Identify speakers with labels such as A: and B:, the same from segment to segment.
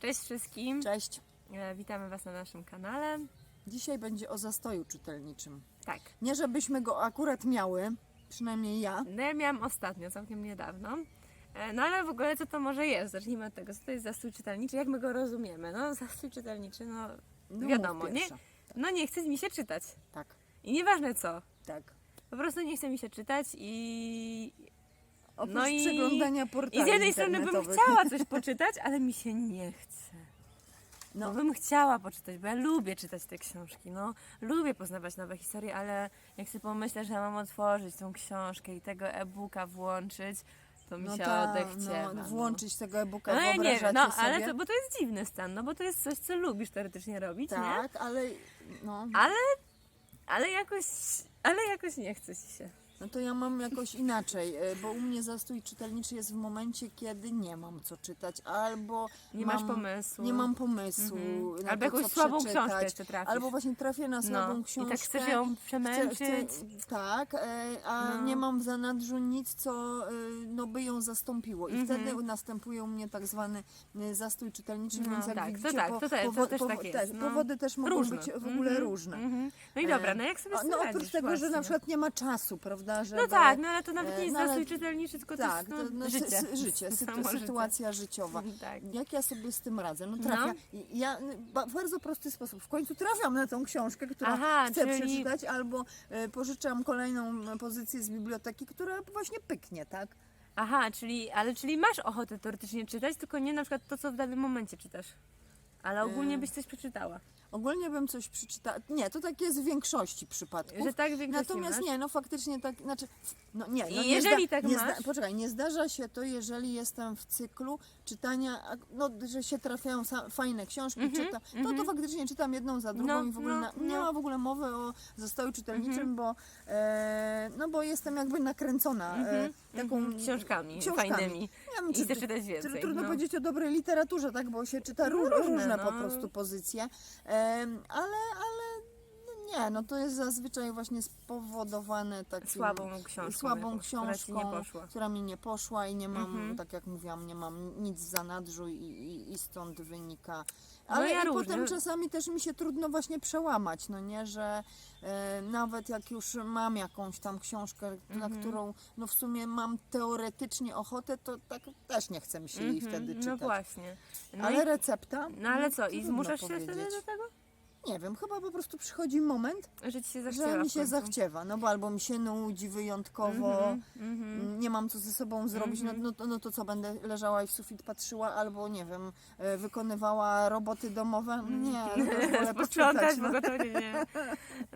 A: Cześć wszystkim.
B: Cześć.
A: E, Witamy Was na naszym kanale.
B: Dzisiaj będzie o zastoju czytelniczym.
A: Tak.
B: Nie żebyśmy go akurat miały, przynajmniej ja.
A: No ja miałam ostatnio, całkiem niedawno. E, No ale w ogóle co to może jest? Zacznijmy od tego, co to jest zastój czytelniczy, jak my go rozumiemy. No zastój czytelniczy, no
B: No,
A: wiadomo,
B: mów
A: nie?
B: pierwsza.
A: No nie chce mi się czytać.
B: Tak,
A: I nieważne co.
B: tak.
A: Po prostu nie chce mi się czytać i...
B: Oprócz
A: No i-
B: przeglądania
A: I
B: portali
A: z jednej strony bym chciała coś poczytać, ale mi się nie chce. No.
B: No.
A: Bym chciała poczytać, bo ja lubię czytać te książki, no. Lubię poznawać nowe historie, ale jak sobie pomyślę, że mam otworzyć tą książkę i tego e-booka włączyć, to mi
B: No
A: się
B: ta,
A: odechciewa.
B: no, włączyć tego e-booka,
A: No, no ja nie wiem, no
B: sobie?
A: ale to, bo to jest dziwny stan, no bo to jest coś, co lubisz teoretycznie robić, nie?
B: Tak, ale no,
A: Ale, ale jakoś, ale jakoś nie chce ci się.
B: No to ja mam jakoś inaczej, e, bo u mnie zastój czytelniczy jest w momencie, kiedy nie mam co czytać, albo
A: Nie
B: mam,
A: masz pomysłu.
B: Nie mam pomysłu
A: Mhm.
B: na
A: Albo
B: to,
A: jakąś słabą
B: przeczytać.
A: książkę jeszcze trafisz.
B: Albo właśnie trafię na słabą
A: no.
B: książkę.
A: I tak chcesz ją przemęczyć.
B: Chcę, chcę, tak, e, a
A: No.
B: nie mam w zanadrzu nic, co e, no, by ją zastąpiło. I
A: Mhm.
B: wtedy następuje u mnie tak zwany zastój czytelniczy,
A: No
B: więc jak
A: tak, to
B: widzicie,
A: tak, to te- to
B: powo-
A: też tak jest,
B: też,
A: no.
B: powody też mogą
A: Różne.
B: być w ogóle
A: Mhm,
B: różne.
A: mhm. No i dobra, no jak sobie z
B: No oprócz tego, że
A: Właśnie.
B: na przykład nie ma czasu, prawda? Żeby,
A: No tak, no ale to nawet
B: e,
A: nie jest
B: no
A: zastój czytelniczy, tylko to
B: tak,
A: jest
B: to,
A: no,
B: no,
A: życie.
B: sy- życie, sy-
A: Samo życie.
B: sytuacja życiowa.
A: Tak.
B: Jak ja sobie z tym radzę? No trafia. i Ja ba- w bardzo prosty sposób. W końcu trafiam na tą książkę, którą
A: Aha,
B: chcę
A: czyli-
B: przeczytać, albo e, pożyczam kolejną e, pozycję z biblioteki, która właśnie pyknie, tak?
A: Aha, czyli, ale czyli masz ochotę teoretycznie czytać, tylko nie na przykład to, co w danym momencie czytasz. Ale ogólnie byś coś przeczytała.
B: Ogólnie bym coś przeczytała. Nie, to tak jest w większości przypadków.
A: Że tak w większości
B: Natomiast nie, no faktycznie tak, znaczy, no nie, no nie
A: jeżeli
B: zda,
A: tak
B: nie
A: masz-
B: poczekaj, nie zdarza się to, jeżeli jestem w cyklu czytania, no, że się trafiają fajne książki,
A: Mhm,
B: czyta, to to faktycznie czytam jedną za drugą
A: No,
B: i w ogóle
A: no,
B: na, nie
A: no. Mhm.
B: ma w ogóle mowy o zastoju czytelniczym, bo, e, no bo jestem jakby nakręcona e, taką
A: Mhm, książkami,
B: książkami.
A: fajnymi.
B: Nie wiem,
A: I chcesz czytać więcej,
B: Trudno
A: no.
B: powiedzieć o dobrej literaturze, tak, bo się czyta ró-
A: różne,
B: różne po
A: no.
B: prostu pozycje, Em, ale, ale nie, no to jest zazwyczaj właśnie spowodowane takim
A: Słabą książką
B: słabą
A: która
B: książką,
A: nie poszła.
B: która mi nie poszła i nie mam,
A: Mhm.
B: tak jak mówiłam, nie mam nic w zanadrzu i, i, i stąd wynika.
A: No
B: Ale
A: ja
B: i
A: różnie.
B: potem czasami też mi się trudno właśnie przełamać, no nie, że e, nawet jak już mam jakąś tam książkę, na
A: Mhm.
B: którą no w sumie mam teoretycznie ochotę, to tak też nie chce mi się jej
A: Mhm,
B: wtedy
A: No
B: czytać.
A: właśnie. No,
B: Ale
A: i,
B: recepta?
A: no ale co, i zmuszasz się wtedy do tego?
B: Nie wiem, chyba po prostu przychodzi moment,
A: Że ci się zachciewa
B: że mi
A: w
B: się
A: końcu.
B: zachciewa, no bo albo mi się nudzi wyjątkowo,
A: Mhm, mhm.
B: nie mam co ze sobą zrobić,
A: Mhm.
B: no, no, to, no to co, będę leżała i w sufit patrzyła, albo nie wiem, e, wykonywała roboty domowe? Nie, no to już wolę
A: Posprzątać,
B: No.
A: nie.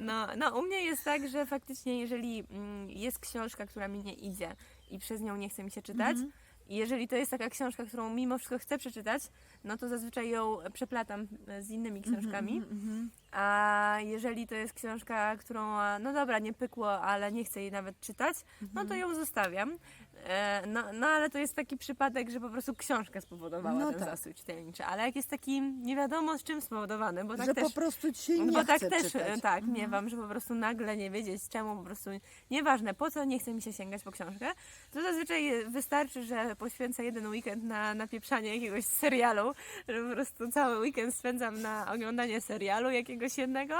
A: No, no, u mnie jest tak, że faktycznie jeżeli mm, jest książka, która mi nie idzie i przez nią nie chce mi się czytać,
B: Mhm.
A: Jeżeli to jest taka książka, którą mimo wszystko chcę przeczytać, no to zazwyczaj ją przeplatam e, z innymi książkami.
B: Mhm, mhm.
A: A jeżeli to jest książka, którą, no dobra, nie pykło, ale nie chcę jej nawet czytać, no
B: Mhm.
A: to ją zostawiam. E, no, no ale to jest taki przypadek, że po prostu książka spowodowała
B: No
A: ten
B: tak.
A: zastój czytelniczy. Ale jak jest taki nie wiadomo z czym spowodowany, bo tak
B: że
A: też...
B: po prostu ci się nie
A: bo tak
B: chce
A: też,
B: czytać. Mhm.
A: e, tak, miewam, że po prostu nagle nie wiedzieć czemu, po prostu nieważne po co, nie chce mi się sięgać po książkę, to zazwyczaj wystarczy, że poświęcę jeden weekend na napieprzanie jakiegoś serialu, że po prostu cały weekend spędzam na oglądanie serialu jakiegoś jednego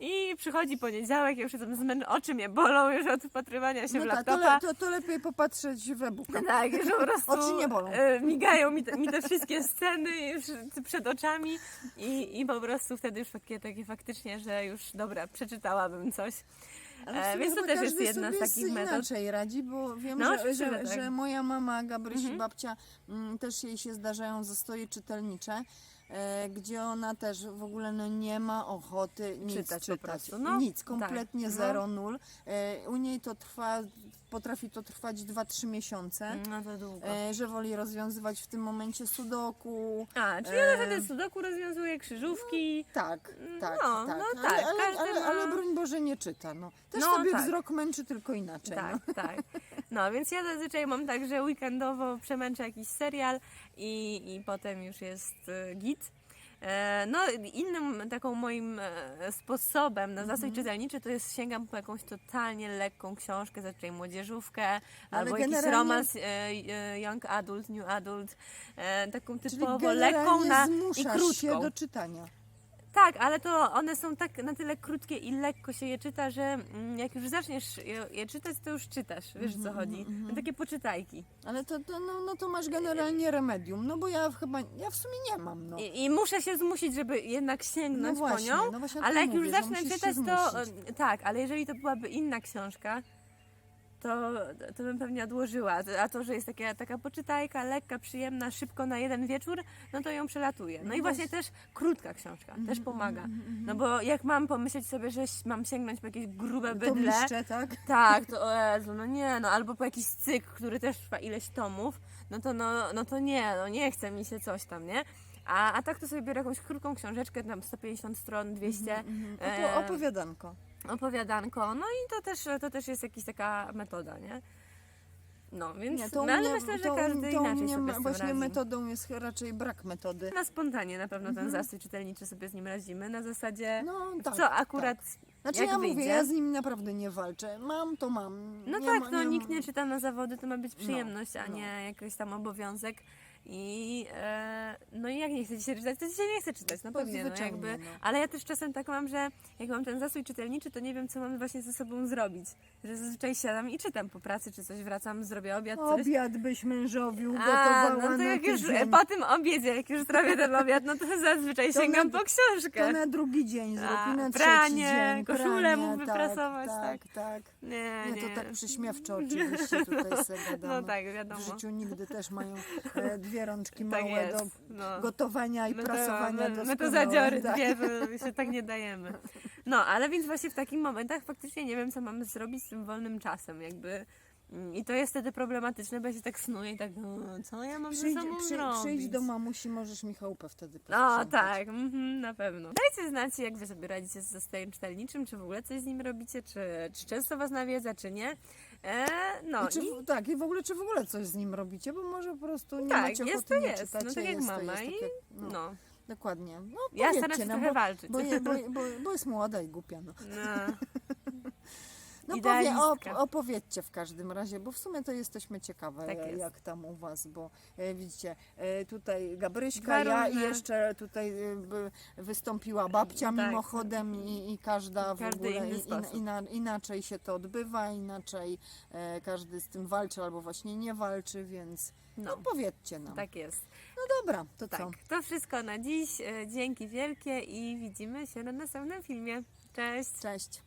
A: i przychodzi poniedziałek, ja już jestem zmęczona, oczy mnie bolą już od wpatrywania się w
B: No tak, to,
A: laptopa.
B: le, to, to lepiej popatrzeć w e-booka.
A: Tak, że po prostu
B: Oczy nie bolą.
A: e, migają mi te, mi te wszystkie sceny już przed oczami i, i po prostu wtedy już takie, takie faktycznie, że już dobra, przeczytałabym coś.
B: W
A: E, więc to też jest jedna z takich metod.
B: inaczej radzi, bo wiem,
A: No,
B: że, że,
A: tak.
B: że moja mama, Gabrysi
A: Mhm.
B: babcia, mm, też jej się zdarzają zastoje czytelnicze, e, gdzie ona też w ogóle no, nie ma ochoty nic
A: Czytać
B: czytać.
A: no.
B: nic,
A: Tak,
B: kompletnie
A: no.
B: zero, nul. E, u niej to trwa, potrafi to trwać 2-3 miesiące.
A: No to długo.
B: E, że woli rozwiązywać w tym momencie sudoku.
A: A, czyli ona wtedy sudoku rozwiązuje, krzyżówki.
B: Tak, tak,
A: No,
B: tak.
A: no
B: ale,
A: tak,
B: ale,
A: każdy
B: ale,
A: ma-
B: ale broń Boże nie czyta. No. Też
A: No,
B: sobie
A: tak.
B: wzrok męczy, tylko inaczej. no.
A: Tak, tak. No więc ja zazwyczaj mam tak, że weekendowo przemęczę jakiś serial i, i potem już jest y, git. E, No, innym taką moim e, sposobem na
B: Mhm.
A: zasój czytelniczy to jest sięgam po jakąś totalnie lekką książkę, zazwyczaj młodzieżówkę, albo jakiś romans e, young adult, new adult, e, taką typowo lekką na, i krótką.
B: do czytania.
A: Tak, ale to one są tak na tyle krótkie i lekko się je czyta, że mm, jak już zaczniesz je, je czytać, to już czytasz, wiesz o co
B: Mhm,
A: chodzi. No, takie poczytajki.
B: Ale to, to, no, no to masz generalnie remedium, no bo ja chyba, ja w sumie nie mam, no.
A: I, I muszę się zmusić, żeby jednak sięgnąć
B: No
A: po nią.
B: no właśnie o
A: ale
B: tym
A: jak już
B: mówię, że
A: zacznę
B: musisz się
A: czytać, to
B: zmusić.
A: e, tak, ale jeżeli to byłaby inna książka, to, to bym pewnie odłożyła. A to, że jest taka, taka poczytajka, lekka, przyjemna, szybko na jeden wieczór, no to ją przelatuję. No i właśnie też krótka książka,
B: Mhm,
A: też pomaga. No bo jak mam pomyśleć sobie, że mam sięgnąć po jakieś grube
B: To
A: bydle,
B: miszcze, tak?
A: tak, to o Jezu, no nie, no albo po jakiś cykl, który też trwa ileś tomów, no to no, no to nie, no nie chce mi się coś tam, nie? A, a tak to sobie biorę jakąś krótką książeczkę, tam 150 stron, 200,
B: Mhm.
A: e,
B: Opo- opowiadanko.
A: Opowiadanko, no i to też, to też jest jakaś taka metoda, nie? No, więc,
B: Nie, to
A: no, ale
B: mnie,
A: myślę, że
B: to,
A: każdy
B: to
A: inaczej
B: mnie
A: sobie
B: właśnie
A: radzi.
B: metodą jest raczej brak metody.
A: Na spontanie na pewno ten zastój czytelniczy sobie z nim radzimy, na zasadzie,
B: No tak.
A: co akurat,
B: Znaczy
A: jak
B: ja
A: wyjdzie.
B: mówię, ja z nim naprawdę nie walczę. Mam, to mam.
A: No
B: nie
A: tak,
B: ma,
A: no
B: nie
A: nikt nie czyta na zawody, to ma być
B: No,
A: przyjemność, a
B: no.
A: nie jakiś tam obowiązek. I e, no i jak nie chce ci się czytać, to się nie chce czytać, no pewnie, no jakby.
B: no.
A: Ale ja też czasem tak mam, że jak mam ten zasój czytelniczy, to nie wiem, co mam właśnie ze sobą zrobić. Że zazwyczaj siadam i czytam po pracy, czy coś wracam, zrobię obiad, coś.
B: Obiad byś mężowi
A: A,
B: ugotowała
A: no to jak już
B: tydzień.
A: po tym obiedzie, jak już zrobię ten obiad, no to zazwyczaj
B: To
A: sięgam
B: na-
A: po książkę.
B: To na drugi dzień zrób
A: A,
B: na
A: pranie,
B: dzień.
A: koszulę
B: pranie,
A: mógł wyprasować,
B: tak. Tak, tak.
A: Nie,
B: Nie,
A: nie.
B: to tak przyśmiewczo oczywiście tutaj sobie gadamy.
A: No tak, wiadomo.
B: W życiu nigdy też mają e, dwie rączki
A: Tak
B: małe
A: jest.
B: do
A: No.
B: gotowania i
A: My to,
B: prasowania
A: my, my to zadziory
B: tak.
A: dwie, się tak nie dajemy. No, ale więc właśnie w takich momentach faktycznie nie wiem, co mamy zrobić z tym wolnym czasem, jakby. Mm, I to jest wtedy problematyczne, bo ja się tak snuję i tak, no, co ja mam
B: Przyjdź,
A: ze sobą
B: przy,
A: zrobić?
B: przyjdź do mamusi, możesz mi chałupę wtedy
A: No
B: posprzątać.
A: tak, mhm, na pewno. Dajcie znać, jak wy sobie radzicie z zastojem czytelniczym, czy w ogóle coś z nim robicie, czy, czy często was nawiedza, czy nie. E, no
B: I czy,
A: i
B: tak, i w ogóle, czy w ogóle coś z nim robicie, bo może po prostu nie
A: tak,
B: macie
A: jest
B: ochoty,
A: to
B: nie
A: jest,
B: czytacie,
A: no tak jak
B: jest
A: mama
B: jest, tak
A: i
B: jak, no,
A: no.
B: Dokładnie. No,
A: Ja staram się
B: nam,
A: trochę
B: bo,
A: walczyć.
B: bo, bo, bo, bo jest młoda i głupia, no.
A: No.
B: No powie, op, opowiedzcie w każdym razie, bo w sumie to jesteśmy ciekawe,
A: Tak jest.
B: jak tam u Was, bo e, widzicie, e, tutaj Gabryśka, ja i jeszcze tutaj e, wystąpiła babcia
A: Tak.
B: mimochodem i, i każda w
A: Każdy
B: ogóle
A: inny
B: i-
A: sposób.
B: ina, inaczej się to odbywa, inaczej każdy z tym walczy albo właśnie nie walczy, więc no,
A: No.
B: powiedzcie nam.
A: Tak jest.
B: No dobra, to
A: Tak,
B: co?
A: to wszystko na dziś. Dzięki wielkie i widzimy się na następnym filmie. Cześć!
B: Cześć.